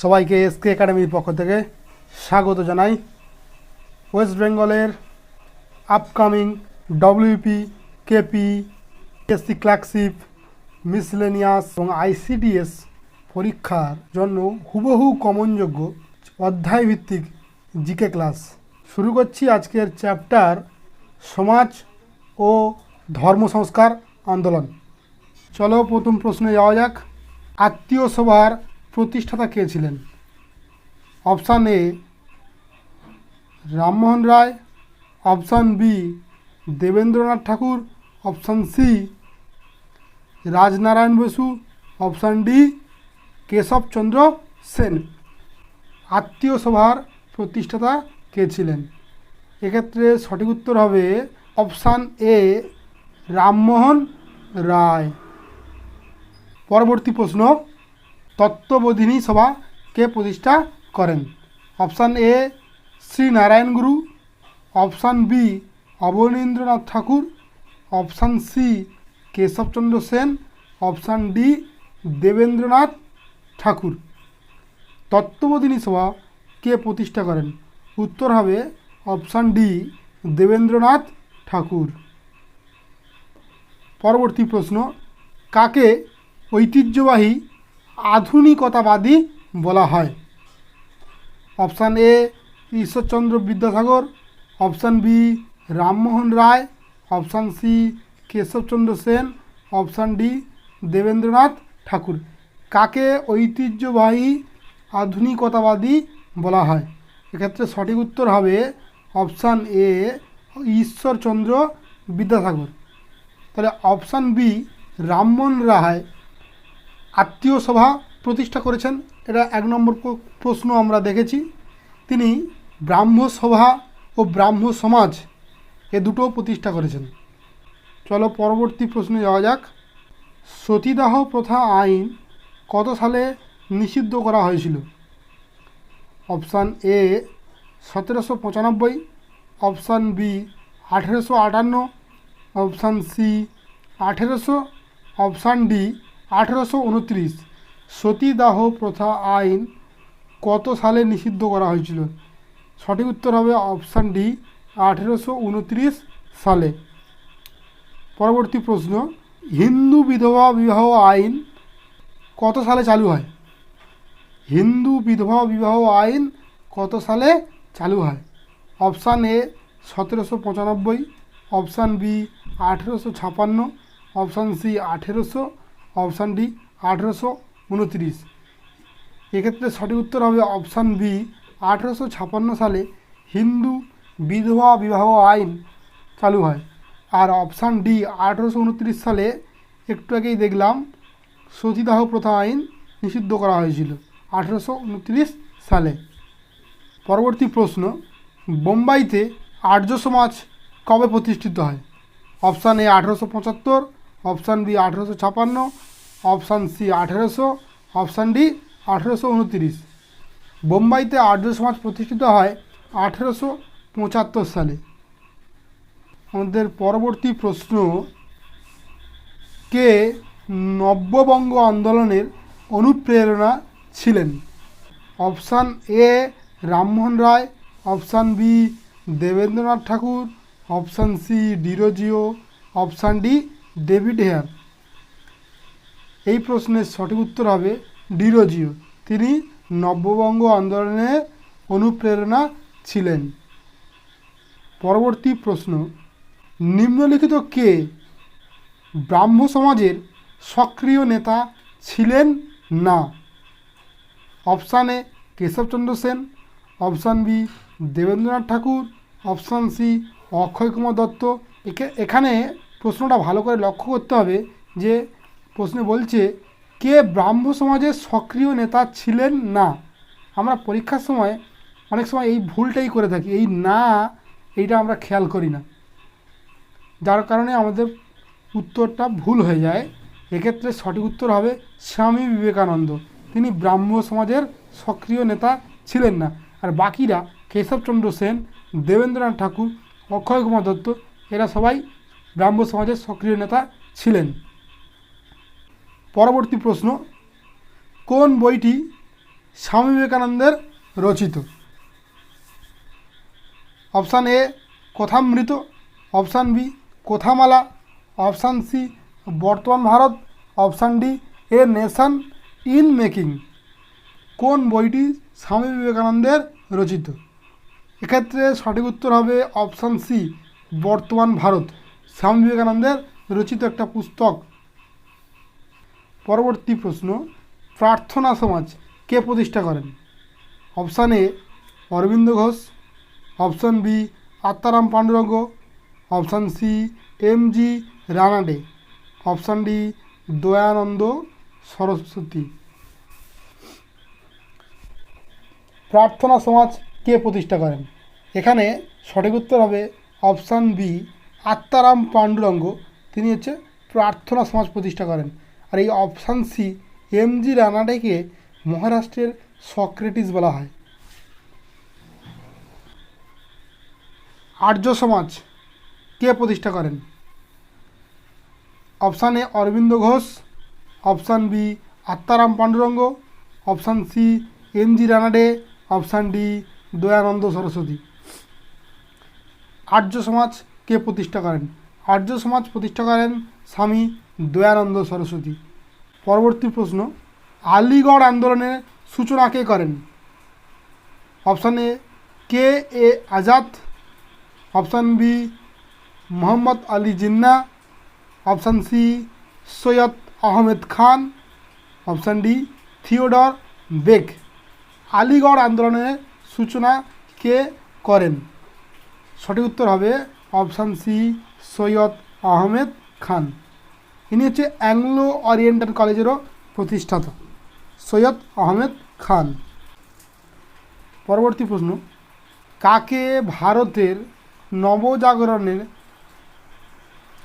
সবাইকে এসকে একাডেমির পক্ষ থেকে স্বাগত জানাই। ওয়েস্ট বেঙ্গলের upcoming W P K P S C clerkship miscellaneous এবং আইসিডিএস পরীক্ষার জন্য হুবহু কমনযোগ্য অধ্যায়ভিত্তিক জিকে ক্লাস শুরু করছি আজকের চ্যাপ্টার সমাজ ও ধর্ম সংস্কার আন্দোলন। চলো প্রথম প্রশ্নে যাওয়া যাক। আত্মীয় সভার প্রতিষ্ঠাতা কে ছিলেন? Option A Rammohan Roy. Option B Debendranath Tagore. Option C Rajnarayan Basu. Option D Keshabchandra Sen. Atmiya সভার প্রতিষ্ঠাতা কে ছিলেন? এক্ষেত্রে সঠিক উত্তর হবে অপশান এ রামমোহন রায়। পরবর্তী প্রশ্ন তত্ত্ববোধিনী সভা কে প্রতিষ্ঠা করেন? Option A Shri Narayan Guru. Option B, Abanindranath Tagore. Option C, Keshabchandra Sen. Option D, Debendranath Tagore. Tattvabodhini Sabha কে প্রতিষ্ঠা করেন? উত্তর হবে অপশান ডি, দেবেন্দ্রনাথ ঠাকুর। পরবর্তী প্রশ্ন, কাকে ঐতিহ্যবাহী আধুনিকতাবাদী বলা হয়। Option A, Ishwarchandra Vidyasagar. Option B, Rammohan Roy. Option C, Keshabchandra Sen. Option D, Debendranath Tagore. কাকে ঐতিহ্যবাহী আধুনিকতাবাদী বলা হয়? এক্ষেত্রে সঠিক উত্তর হবে অপশান এ, ঈশ্বরচন্দ্র বিদ্যাসাগর। তাহলে অপশান বি, রামমোহন রায় আত্মীয় সভা প্রতিষ্ঠা করেছেন, এটা এক নম্বর প্রশ্ন আমরা দেখেছি। তিনি ব্রাহ্ম সভা ও ব্রাহ্ম সমাজ এ দুটো প্রতিষ্ঠা করেছেন। চলো পরবর্তী প্রশ্নে যাওয়া যাক। সতীদাহ প্রথা আইন কত সালে নিষিদ্ধ করা হয়েছিল? অপশান এ সতেরোশো পঁচানব্বই, অপশান বি আঠেরোশো আটান্ন, অপশান সি আঠেরোশো, অপশান ডি আঠেরোশো উনত্রিশ সতীদাহ প্রথা আইন কত সালে নিষিদ্ধ করা হয়েছিল? সঠিক উত্তর হবে অপশান ডি, আঠেরোশো উনত্রিশ সালে। পরবর্তী প্রশ্ন, হিন্দু বিধবা বিবাহ আইন কত সালে চালু হয়? হিন্দু বিধবা বিবাহ আইন কত সালে চালু হয়? অপশান এ, সতেরোশো পঁচানব্বই, অপশান বি, আঠেরোশো ছাপান্ন, অপশান সি, আঠেরোশো অপশান ডি, আঠেরোশো উনত্রিশ। এক্ষেত্রে সঠিক উত্তর হবে অপশান বি, আঠেরোশো ছাপান্ন সালে হিন্দু বিধবা বিবাহ আইন চালু হয়। আর অপশান ডি, আঠেরোশো উনত্রিশ সালে একটু আগেই দেখলাম সতীদাহ প্রথা আইন নিষিদ্ধ করা হয়েছিল, আঠেরোশো উনত্রিশ সালে। পরবর্তী প্রশ্ন, বোম্বাইতে আর্য সমাজ কবে প্রতিষ্ঠিত হয়? অপশান এ, আঠেরোশো পঁচাত্তর অপশান বি আঠেরোশো ছাপান্ন, অপশান সি আঠেরোশো, অপশান ডি আঠেরোশো উনত্রিশ। বোম্বাইতে আর্য সমাজ প্রতিষ্ঠিত হয় আঠেরোশো পঁচাত্তর সালে। আমাদের পরবর্তী প্রশ্ন, কে নব্যবঙ্গ আন্দোলনের অনুপ্রেরণা ছিলেন? Option A Rammohan Roy, option B Debendranath Tagore, option C Derozio, option D David Hare. এই প্রশ্নের সঠিক উত্তর হবে ডিরোজিও। তিনি নব্যবঙ্গ আন্দোলনের অনুপ্রেরণা ছিলেন। পরবর্তী প্রশ্ন, নিম্নলিখিত কে ব্রাহ্ম সমাজের সক্রিয় নেতা ছিলেন না? Option A, Keshabchandra Sen. Option B, Debendranath Tagore. Option C, Akshay Kumar Dutta. এখানে প্রশ্নটা ভালো করে লক্ষ্য করতে হবে যে প্রশ্নে বলছে, কে ব্রাহ্ম সমাজের সক্রিয় নেতা ছিলেন না? আমরা পরীক্ষার সময়, অনেক সময় এই ভুলটাই করে থাকি, এই না, এইটা আমরা খেয়াল করি না। যার কারণে আমাদের উত্তরটা ভুল হয়ে যায়। এক্ষেত্রে সঠিক উত্তর হবে স্বামী বিবেকানন্দ। তিনি ব্রাহ্ম সমাজের সক্রিয় নেতা ছিলেন না। আর বাকিরা কেশবচন্দ্র সেন, দেবেন্দ্রনাথ ঠাকুর, অক্ষয় কুমার দত্ত, এরা সবাই ব্রাহ্ম সমাজের সক্রিয় নেতা ছিলেন। পরবর্তী প্রশ্ন, কোন বইটি স্বামী বিবেকানন্দের রচিত? Option A, Kathamrita? Option B, Kathamala? Option C, Bartaman Bharat? Option D, a nation in making. কোন বইটি স্বামী বিবেকানন্দের রচিত? এক্ষেত্রে সঠিক উত্তর হবে অপশান সি, বর্তমান ভারত। স্বামী বিবেকানন্দের রচিত একটা পুস্তক। পরবর্তী প্রশ্ন, প্রার্থনা সমাজ কে প্রতিষ্ঠা করেন? Option A, Aurobindo Ghosh. Option B, Atmaram Pandurang. Option C, M G Ranade. Option D, Dayananda Saraswati. Prarthana Samaj কে প্রতিষ্ঠা করেন? এখানে সঠিক উত্তর হবে অপশান বি আত্মারাম পাণ্ডুরঙ্গ, তিনি হচ্ছে প্রার্থনা সমাজ প্রতিষ্ঠা করেন। আর এই অপশান সি, এম জি রানাডেকে মহারাষ্ট্রের সক্রেটিস বলা হয়। আর্য সমাজ কে প্রতিষ্ঠা করেন? Option A, Aurobindo Ghosh, option B, Atmaram Pandurang, option C, M G Ranade, option D, Dayananda Saraswati. Arya Samaj কে প্রতিষ্ঠা করেন? আর্য সমাজ প্রতিষ্ঠা করেন স্বামী দয়ানন্দ সরস্বতী। পরবর্তী প্রশ্ন, আলিগড় আন্দোলনের সূচনা কে করেন? Option A, K A Azad. Option B, Mohammad Ali Jinnah. Option C, Syed Ahmed Khan. Option D, Theodore Beck. Aligarh আন্দোলনের সূচনা কে করেন? সঠিক উত্তর হবে অপশান সি, সৈয়দ আহমেদ খান। ইনি হচ্ছে অ্যাংলো ওরিয়েন্টাল কলেজেরও প্রতিষ্ঠাতা। সৈয়দ আহমেদ খান। পরবর্তী প্রশ্ন, কাকে ভারতের নবজাগরণের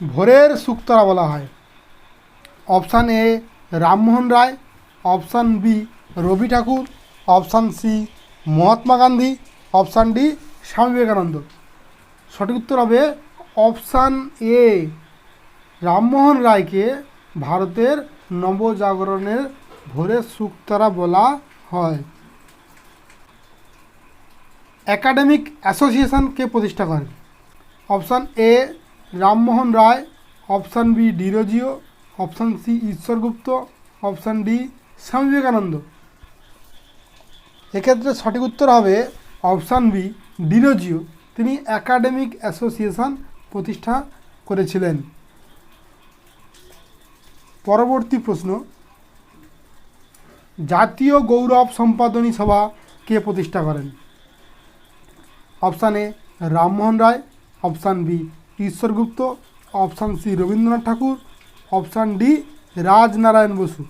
ভোরের সুক্তরা বলা হয়? Option A, Rammohan Roy. Option B, Rabi Thakur. Option C, Mahatma Gandhi. Option D, Swami Vivekananda. সঠিক উত্তর হবে অপশান এ, রামমোহন রায়কে ভারতের নবজাগরণের ভোরের সুক্তারা বলা হয়। একাডেমিক অ্যাসোসিয়েশন কে প্রতিষ্ঠা করেন। Option A, Rammohan Roy. Option B, Derozio. Option C, Ishwargupta. Option D, Swami Vivekananda. এক্ষেত্রে সঠিক উত্তর হবে অপশান বি, ডিরোজিও। তিনি একাডেমিক অ্যাসোসিয়েশন প্রতিষ্ঠা করেছিলেন। পরবর্তী প্রশ্ন, জাতীয় গৌরব সম্পাদনী সভা কে প্রতিষ্ঠা করেন? Option A, Rammohan Roy, option B, Ishwargupta, option C, Rabindranath Tagore, option D, Rajnarayan Basu.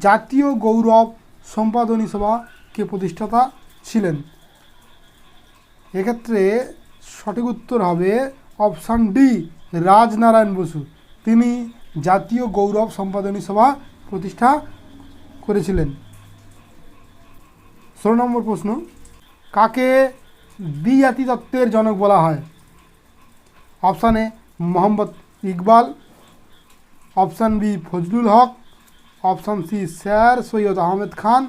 Jatiya Gaurav Sampadani সভা কে প্রতিষ্ঠাতা ছিলেন? এক্ষেত্রে সঠিক উত্তর হবে অপশান ডি, রাজনারায়ণ বসু। তিনি জাতীয় গৌরব সম্পাদনী সভা প্রতিষ্ঠা করেছিলেন। ষোলো নম্বর প্রশ্ন, কাকে দ্বিজাতি তত্ত্বের জনক বলা হয়? Option A, Mohammad Iqbal. Option B, Fazlul Haq. Option C, sir Syed Ahmed Khan.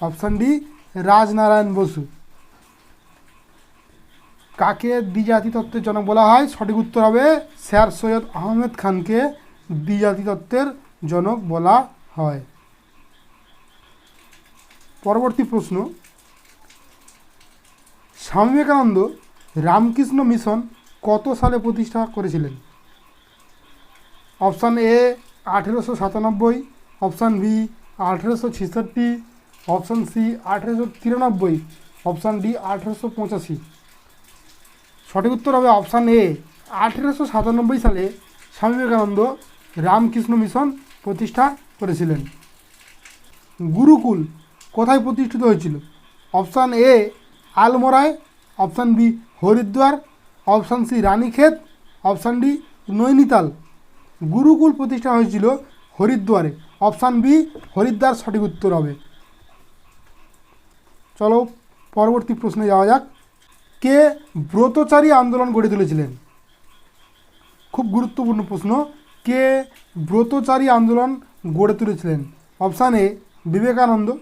Option D, Rajnarayan Basu. কাকে দ্বিজাতি তত্ত্বের জনক বলা হয়? সঠিক উত্তর হবে স্যার সৈয়দ আহমেদ খানকে দ্বিজাতি তত্ত্বের জনক বলা হয়। পরবর্তী প্রশ্ন। স্বামী বিবেকানন্দ রামকৃষ্ণ মিশন কত সালে প্রতিষ্ঠা করেছিলেন? অপশান এ আঠেরোশো সাতানব্বই, অপশান বি আঠেরোশো ছেষট্টি, অপশান সি আঠেরোশো তিরানব্বই, অপশান ডি আঠেরোশো পঁচাশি। সঠিক উত্তর হবে অপশান এ, আঠেরোশো সাতানব্বই সালে স্বামী বিবেকানন্দ রামকৃষ্ণ মিশন প্রতিষ্ঠা করেছিলেন। গুরুকুল কোথায় প্রতিষ্ঠিত হয়েছিল? Option A, আলমোড়ায়, option B, Haridwar, option C, Ranikhet, option D, Nainital. Gurukul প্রতিষ্ঠা হয়েছিল হরিদ্বারে। অপশান বি, হরিদ্বার সঠিক উত্তর হবে। চলো পরবর্তী প্রশ্নে যাওয়া যাক। কে ব্রতচারী আন্দোলন গড়ে তুলেছিলেন? খুব গুরুত্বপূর্ণ প্রশ্ন। কে ব্রতচারী আন্দোলন গড়ে তুলেছিলেন? Option A, Vivekananda.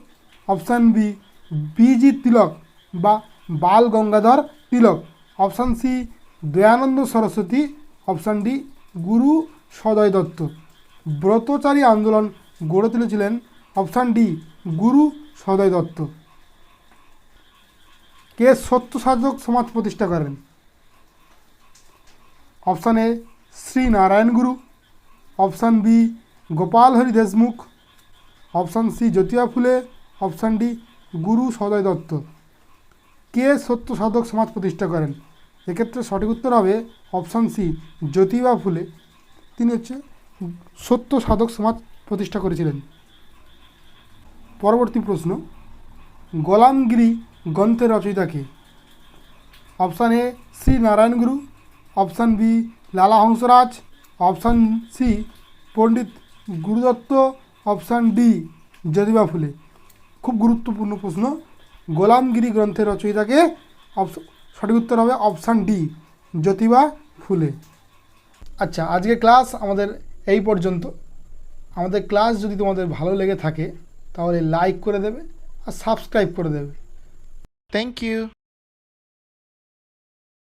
Option B B G Tilak বা Bal Gangadhar Tilak. Option C, Dayananda Saraswati. Option D, Gurusaday Dutta. Bratachari আন্দোলন গড়ে তুলেছিলেন। Option D, Guru Saday Dutta. কে সত্য সাধক সমাজ প্রতিষ্ঠা করেন? Option A, Sri Narayana Guru. Option B, Gopal Hari Deshmukh. Option C, Jyotiba Phule. Option D, Guru Saday Dutta. কে সত্য সাধক সমাজ প্রতিষ্ঠা করেন? এক্ষেত্রে সঠিক উত্তর হবে অপশান সি, জ্যোতিবা ফুলে। তিনি হচ্ছে সত্য সাধক সমাজ প্রতিষ্ঠা করেছিলেন। পরবর্তী প্রশ্ন, গোলামগিরি গ্রন্থের রচয়িতাকে option A Shri Narayana Guru option B Lala Hansraj option C Pandit Gurudutt option D Jyotiba Phule খুব গুরুত্বপূর্ণ প্রশ্ন। গোলামগিরি গ্রন্থের রচয়িতাকে সঠিক উত্তর হবে অপশান ডি জ্যোতিবা ফুলে আচ্ছা আজকে ক্লাস আমাদের এই পর্যন্ত। আমাদের ক্লাস যদি তোমাদের ভালো লেগে থাকে, তাহলে লাইক করে দেবে আর সাবস্ক্রাইব করে দেবে। Thank you.